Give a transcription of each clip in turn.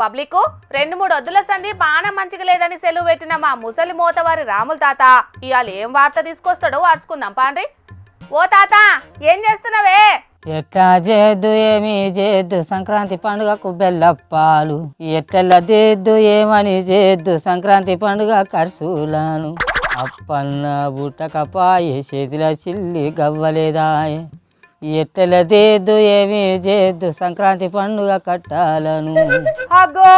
Public రెండు మూడు వద్దుల సంధి పానం మంచిగా లేదని సెలవు పెట్టిన మా ముసలి మోతవారి రాముల తాత. ఇవాళ ఏం వార్త తీసుకొస్తాడో వార్చుకుందాం పాండ్రి. ఓ తాత ఏం చేస్తున్నావే? ఎట్లా చేద్దు ఏమి చేద్దు సంక్రాంతి పండుగకు బెల్లప్పాలు. ఎట్లా చేద్దు ఏమని చేద్దు సంక్రాంతి పండుగ కర్సూలాను అప్పన్న బుట్టకపాయే చేతిలో చిల్లి గవ్వలేదాయే. ఎట్టెల చేద్దు ఏమి చేద్దు సంక్రాంతి పండుగ కట్టాలను. అగ్గో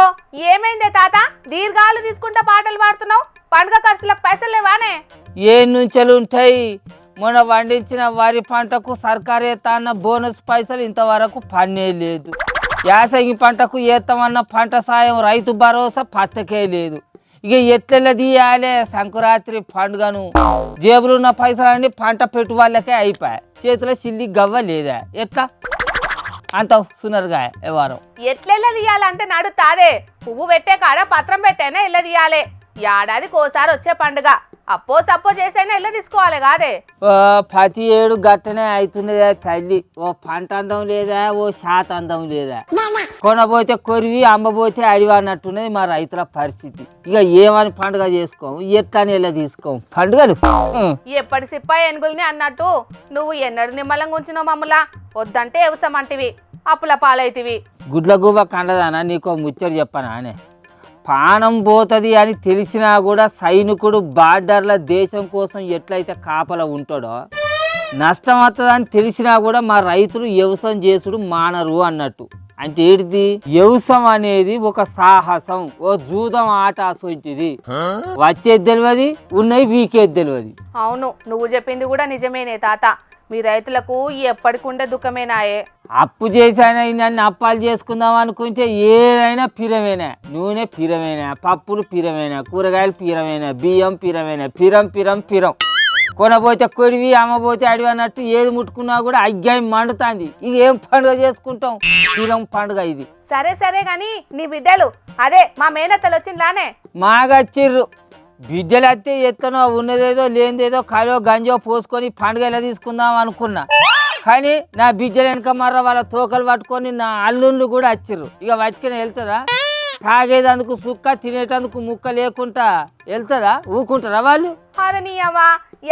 ఏమైందే తాత? దీర్ఘాలు తీసుకుంటా పాటలు పాడుతున్నావు? పండుగ ఖర్చులకు పైసలు లేవానే? ఏ నుంచెలు ఉంటాయి మొన్న పండించిన వరి పంటకు సర్కారు ఎత్తాన్న బోనస్ పైసలు ఇంతవరకు పన్నే లేదు. యాసంగి పంటకు ఏత్తమన్న పంట సాయం రైతు భరోసా పత్తకే లేదు. ఇక ఎట్ల తీయాలి? సంకురాత్రి పండుగను. జేబులో ఉన్న పైసలన్నీ పంట పెట్టువాళ్ళకే అయిపోయాయి. చేతిలో చిల్లి గవ్వ లేదా? ఎట్లా? అంత సునరుగా ఎవరు ఎట్ల తీయాలంటే నడు తాదే పువ్వు పెట్టే కాడ పత్రం పెట్టేనే ఇళ్ళ తీయాలే. ఏడాదికి ఓసారి వచ్చే పండుగ. అప్పో సప్పో చేసైనా ఇళ్ళ తీసుకోవాలి కాదే. ఓ ప్రతి ఏడు గట్టనే అవుతున్నదే తల్లి. ఓ పంట అందం లేదా? ఓ శాత అందం లేదా? కొనబోతే కొరివి అమ్మబోతే అడివి అన్నట్టున్నది మా రైతుల పరిస్థితి. ఇక ఏమని పండుగ చేసుకోము? ఎట్లని ఎలా తీసుకోము? పండుగలు. ఎప్పటి సిప్పాయి ఎనుగుల్ని అన్నట్టు నువ్వు ఎన్నడు నిమ్మలంగా ఉంచినావు మమ్ములా. వద్దంటే ఎవసమంటివి అప్పుల పాలైతివి. గుడ్ల గుబ కండదానా? నీకో ముచ్చట చెప్పనా అనే? పానం పోతుంది అని తెలిసినా కూడా సైనికుడు బార్డర్ల దేశం కోసం ఎట్లయితే కాపల ఉంటాడో నష్టం వస్తుందని తెలిసినా కూడా మా రైతులు వ్యవసాయం చేసుడు మానరు అన్నట్టు. అంటే ఏంటిది? వ్యవసాయం అనేది ఒక సాహసం ఓ జూదం ఆట అసొంటిది. వచ్చేది తెలియదు ఉన్నవి వీకేది తెలియదు అవును నువ్వు చెప్పింది కూడా నిజమేనే తాత. మీ రైతులకు ఎప్పటికుండే దుఃఖమేనాయే అప్పు చేశానా నన్ను అప్పాలు చేసుకుందాం అనుకుంటే ఏదైనా పిరమేనా. నూనె పిరమేనా పప్పులు పిరమేనా కూరగాయలు పిరమేనా బియ్యం పిరమేనా పిరం పిరం పిరం. కొనబోతే కొడివి అమ్మబోతే అడివి అన్నట్టు ఏది ముట్టుకున్నా కూడా అగ్గాయం మండుతుంది. ఇది ఏం పండుగ చేసుకుంటాం? పిరం పండుగ ఇది. సరే సరే గాని నీ బిడ్డలు అదే మా మేనత్తలు వచ్చిండ్లానే మాగచ్చిర్రు. బిడ్డలు అయితే ఎత్తనో ఉన్నదేదో లేనిదేదో కాలో గంజో పోసుకొని పండుగ ఎలా తీసుకుందాం అనుకున్నా. కానీ నా బిడ్డలు వెనక మర్ర వాళ్ళ తోకలు పట్టుకొని నా అల్లుళ్ళు కూడా వచ్చిర్రు ఇక వచ్చుకొని వెళ్తుందా? తాగేదందుకు సుక్క తినేటందుకు ముక్క లేకుండా వెళ్తుందా? ఊకుంటారా వాళ్ళు? అరే నీ అవ్వ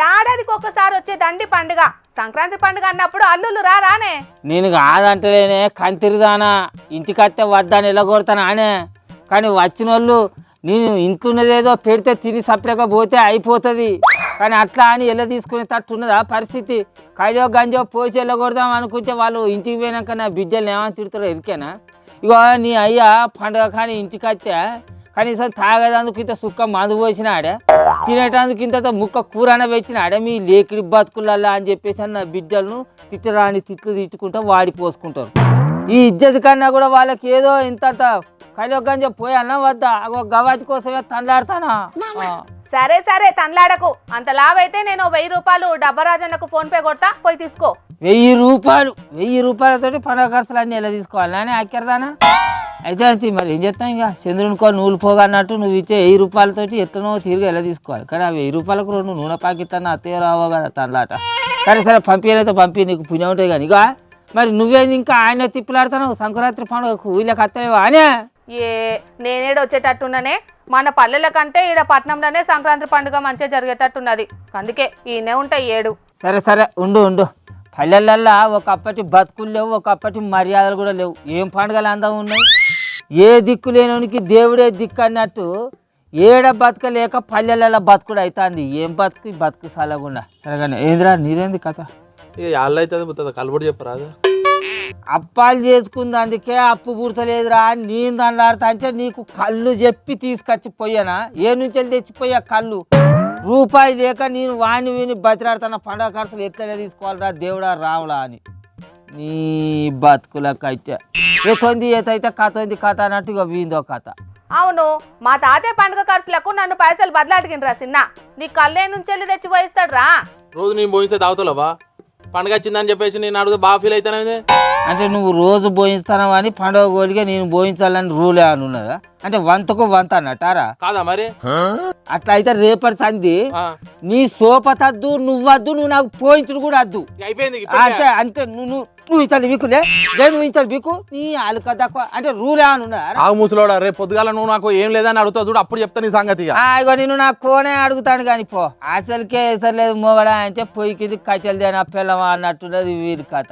ఏడాదికి ఒక్కసారి వచ్చే దండి పండుగ. సంక్రాంతి పండుగ అన్నప్పుడు అల్లులు రానే నేను కాదంటలేనే కంతిరిదానా. ఇంటికత్తే వద్దని ఎలగొడతానా అనే. కానీ వచ్చిన వాళ్ళు నేను ఇంట్లోన్నదేదో పెడితే తిని సపరేట్గా పోతే అయిపోతుంది. కానీ అట్లా అని ఎలా తీసుకునే తట్టున్నదా పరిస్థితి? కయ్యో గంజో పోసి వెళ్ళకూడదాం అనుకుంటే వాళ్ళు ఇంటికి పోయినాక నా బిడ్డలు ఏమని తిడతారో ఎరికేనా? ఇగో నీ అయ్యా పండుగ కానీ ఇంటికి వస్తే కనీసం తాగేదందుకు ఇంత సుక్క మందు పోసినాడే. తినేటందుకు ఇంత ముక్క కూరన పెట్టినాడే మీ లేకిడి బతుకులల్లా అని చెప్పేసి నా బిడ్డలను తిట్టరాని తిట్లు తిట్టుకుంటా వాడి పోసుకుంటారు. ఈ ఇజ్జత్ కన్నా కూడా వాళ్ళకి ఏదో ఇంత కలియొగ్గని చెప్పి పోయి అన్న వద్దా? అగో కోసమే తండ్లాడతానా. సరే సరే తన్లాడకు అంత లావైతే నేను వెయ్యి రూపాయలు డబ్బరాజన్నకు ఫోన్ పే కొడతా. పోయి తీసుకో. వెయ్యి రూపాయలు వెయ్యి రూపాయలతోటి పండుగ ఖర్చులు అన్నీ ఎలా తీసుకోవాలి? నానే అక్కర్దానా అయితే అది మరి ఏం చేస్తాం ఇంకా? చంద్రునికో నూలు పోగా అన్నట్టు నువ్వు ఇచ్చే వెయ్యి రూపాయలతోటి ఎత్తనో తిరిగి ఎలా తీసుకోవాలి? కానీ ఆ వెయ్యి రూపాయలకు రెండు నూనె పాకిస్తాను అత్తయ్య రావో కదా తనలాట సరే సరే పంపించైతే పంపి నీకు పుణ్యం ఉంటుంది కానీ ఇక మరి నువ్వేంది ఇంకా ఆయన తిప్పులాడుతున్నావు? సంక్రాంతి పండుగకు వీళ్ళకి అత్తలేవా? అనే? ఏ నేనేడు వచ్చేటట్టున్ననే మన పల్లెల కంటే ఈడ పట్నంలోనే సంక్రాంతి పండుగ మంచిగా జరిగేటట్టున్నది. అందుకే ఈయనే ఉంటాయి ఏడు. సరే సరే ఉండు ఉండు. పల్లెలల్లా ఒకప్పటి బతుకులు లేవు ఒకప్పటి మర్యాదలు కూడా లేవు. ఏం పండుగలు అందం ఉన్నాయి? ఏ దిక్కు లేనోనికి దేవుడే దిక్కు అన్నట్టు ఏడ బతకలేక పల్లెలలో బతుకుడు అవుతుంది ఏం బతుకు బతుకు సలగుండా? సరేగానే ఏందిరా నీదేంది కథ? ఇక యాళ్ళు అవుతుంది పోతుంది కలబడి చెప్పరాదు అప్పాలు చేసుకుంది అందుకే అప్పు పుడతలేదురా అని నేను దండాడుతా అంటే నీకు కళ్ళు చెప్పి తీసుకొచ్చి పోయానా? ఏ నుంచి వెళ్ళి తెచ్చిపోయా కళ్ళు? రూపాయి లేక నేను వాణి విని బతిరాడుతున్న పండగ ఖర్చులు ఎట్లా తీసుకోవాలిరా దేవుడా రావులా అని. నీ బతుకులకైతే. ఏతోంది ఏతైతే కథ ఉంది కథ అన్నట్టు ఇక వీందో కథ. అవును మా తాతయ్య పండుగ ఖర్చులకు నన్ను పైసలు బదలాడిగినరా సిన్న. నీ కళ్ళే నుంచి వెళ్ళి తెచ్చి పోయిస్తాడు రా రోజు నేను పోయిస్తే తాగుతావా పండుగ వచ్చిందని చెప్పేసి నేను అడుగు బాగా ఫీల్ అవుతానే అంటే నువ్వు రోజు బోయిస్తావు అని పండుగ కోలిగా నేను బోయించాలని రూలే అని ఉన్నదా అంటే వంతకు వంత అన్నట్టారా కాదా మరి? అట్లా అయితే రేపటి సంధి ఆ, నీ సోపతద్దు నువ్వద్దు నువ్వు నాకు పోయించుడు కూడా వద్దు అయిపోయింది అంతే అంతే నువ్వు నువ్వు ఇంత బీకులే లే. నువ్వు ఇంత బీకు నీ ఆలుక తక్కువ అంటే రూల్ ఏమైనా ఉందా ఆగు ముసలోడా రేపు పొద్దుగాల నువ్వు నాకు ఏం లేదని అడుగుతావు చూడు అప్పుడు చెప్తా నీ సంగతి ఇగో నేను నా కోనే అడుగుతాను కానీ పో. అసలుకే లేదు మొగడా అంటే పొయ్యికి కచ్చలు దేనా పిల్లమా అన్నట్టున్నది వీరి కథ.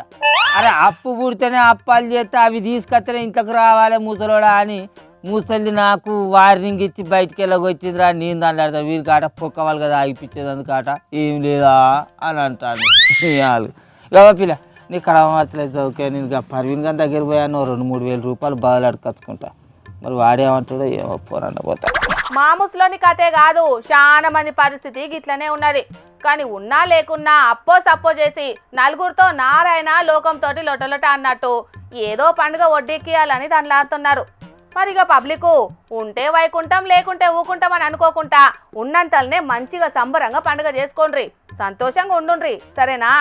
అరే అప్పు పుడితేనే అప్పాలు చేస్తే అవి తీసుకొస్తేనే ఇంట్లోకి రావాలి ముసలోడా అని ముసలి నాకు వార్నింగ్ ఇచ్చి బయటికి వెళ్ళగొచ్చిందిరా. నేను దాన్ని అడతా వీరి కాట పొక్క వాళ్ళు కదా ఆగిపించేది అందుకాట. ఏం లేదా అని అంటాను ఇవాళ. గవా పిల్ల నీ కడమట్లేదు చౌకే నేను పర్వీన్ గారి దగ్గర పోయాను రెండు మూడు వేల రూపాయలు బాగా అడకచ్చుకుంటా మరి వాడేమంటాడో ఏమో పోరన్న పోతా. మా ముసలోని కథే కాదు చాలా మంది పరిస్థితి గిట్లనే ఉన్నది. కానీ ఉన్నా లేకున్నా అప్పో సప్పో చేసి నలుగురితో నారాయణ లోకంతో లొటలొట అన్నట్టు ఏదో పండుగ వడ్డీకియాలని మరి మరిగా పబ్లిక్ ఉంటే వైకుంఠం లేకుంటే ఊకుంటాం అని అనుకోకుండా ఉన్నంతల్నే మంచిగా సంబరంగా పండుగ చేసుకోండ్రి. సంతోషంగా ఉండుండ్రి. సరేనా?